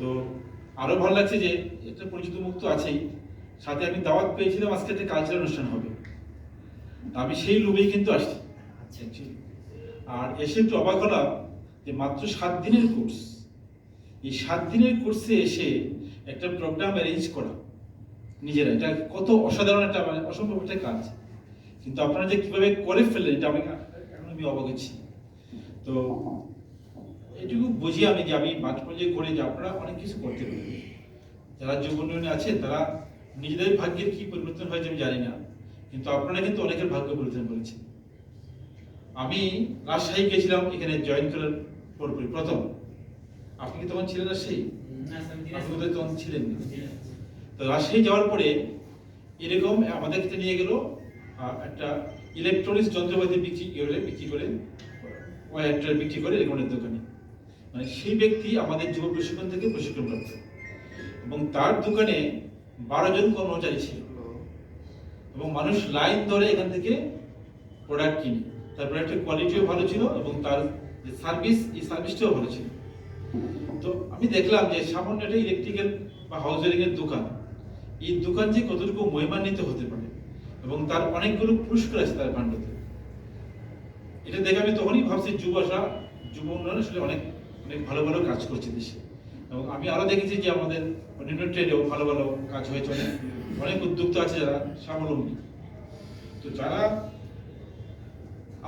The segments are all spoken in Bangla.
তো আরও ভালো লাগছে যে একটা পরিচিত মুক্ত আছেই। সাথে আমি দাওয়াত পেয়েছিলাম আজকে একটা কালচারাল অনুষ্ঠান হবে। তা আমি সেই লোভেই কিন্তু আসছি। আচ্ছা। আর এসে একটু অবাক হলাম যে মাত্র সাত দিনের কোর্স এই সাত দিনের কোর্সে এসে একটা প্রোগ্রাম অ্যারেঞ্জ করা। নিজেরা এটা কত অসাধারণ একটা মানে অসম্ভব একটা কাজ। কিন্তু আপনারা যে কীভাবে করে ফেললেন এটা আমি এখন আমি অবাক হচ্ছি। তো এটুকু বুঝি আমি যে আমি মাঠ পর্যায়ে করে যে আপনারা অনেক কিছু করতে পারেন। যারা যুব উন্নয়নে আছেন তারা নিজেদের ভাগ্যের কি পরিবর্তন হয়েছে আমি জানি না। কিন্তু আপনারা কিন্তু অনেকের ভাগ্য পরিবর্তন করেছেন। আমি রাজশাহী গেছিলাম এখানে জয়েন করার পরপরই প্রথম। আপনি কি তখন ছিলেন রাজশাহী? আপনি তখন ছিলেন না। তো রাজশাহী যাওয়ার পরে এরকম আমাদের ক্ষেত্রে নিয়ে গেল একটা ইলেকট্রনিক্স যন্ত্রপাতি বিক্রি করে বিক্রি করে ওয়ার বিক্রি করে এরকমের দোকানে। মানে সেই ব্যক্তি আমাদের যুব প্রশিক্ষণ থেকে প্রশিক্ষণ প্রাপ্ত এবং তার দোকানে বারো জন কর্মচারী ছিল। এবং মানুষ লাইন ধরে এখান থেকে প্রোডাক্ট কিনে। তার প্রোডাক্টের কোয়ালিটিও ভালো ছিল এবং তার যে সার্ভিস এই সার্ভিসটাও ভালো ছিল। তো আমি দেখলাম যে সামান্য একটা ইলেকট্রিক্যাল বা এর দোকান, এই দোকান যে কতটুকু মহিমান্বিত হতে পারে এবং তার অনেকগুলো পুরস্কার আছে তার ভান্ডতে এটা দেখে আমি তখনই ভাবছি যুবরা যুব উন্নয়ন আসলে অনেক অনেক ভালো ভালো কাজ করছে দেশে। এবং আমি আরও দেখেছি যে আমাদের ট্রেডেও ভালো ভালো কাজ হয়েছে অনেক অনেক উদ্যোক্তা আছে যারা স্বাবলম্বী। তো যারা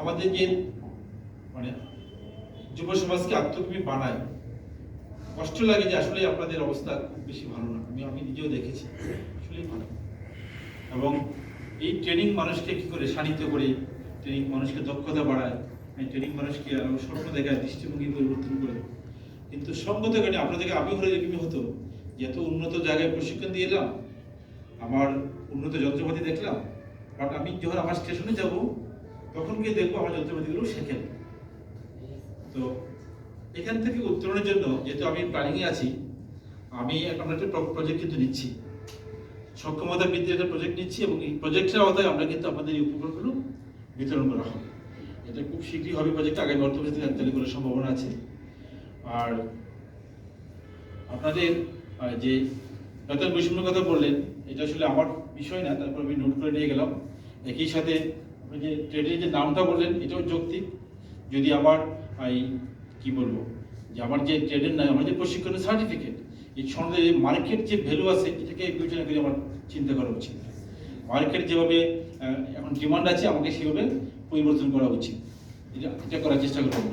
আমাদের যে মানে যুব সমাজকে আত্মকর্মী বানায়, কষ্ট লাগে যে আসলে আপনাদের অবস্থা খুব বেশি ভালো না। আমি আমি নিজেও দেখেছি, আসলেই ভালো। এবং এই ট্রেনিং মানুষকে কি করে শানিত করে ট্রেনিং মানুষকে দক্ষতা বাড়ায় ট্রেনিং মানুষকে আরও স্বপ্ন দেখায়, দৃষ্টিভঙ্গি পরিবর্তন করে কিন্তু সঙ্গত কারণে আপনাদেরকে আমি হলে এরকমই হতো। যে এত উন্নত জায়গায় প্রশিক্ষণ দিয়ে এলাম, আমার উন্নত যন্ত্রপাতি দেখলাম বাট আমি যখন আমার স্টেশনে যাব, তখন গিয়ে দেখব আমার যন্ত্রপাতিগুলো শেখেন তো এখান থেকে উত্তরণের জন্য, যেহেতু আমি প্ল্যানিংয়ে আছি, আমি এখন একটা প্রজেক্ট কিন্তু নিচ্ছি। সক্ষমতা বৃদ্ধির একটা প্রজেক্ট নিচ্ছি, এবং এই প্রজেক্টের আওতায় আমরা কিন্তু আমাদের এই উপকরণগুলো বিতরণ করা হবে। এটা খুব শীঘ্রই হবে প্রজেক্ট আগামী বর্তমানে থেকে চালু করার সম্ভাবনা আছে। আর আপনাদের যে বেতন বৈষম্যের কথা বললেন, এটা আসলে আমার বিষয় না, তারপর আমি নোট করে নিয়ে গেলাম। একই সাথে আপনি যে ট্রেডের যে নামটা বললেন, এটাও যৌক্তিক। যদি আমার এই কি বলব, যে আমার যে ট্রেডের নাই আমার যে প্রশিক্ষণের সার্টিফিকেট এই সনদে মার্কেট যে ভ্যালু আছে, এটাকে বিবেচনা করে আমার চিন্তা করা উচিত। মার্কেট যেভাবে এখন ডিমান্ড আছে, আমাকে সেভাবে পরিবর্তন করা উচিত। এটা করার চেষ্টা করব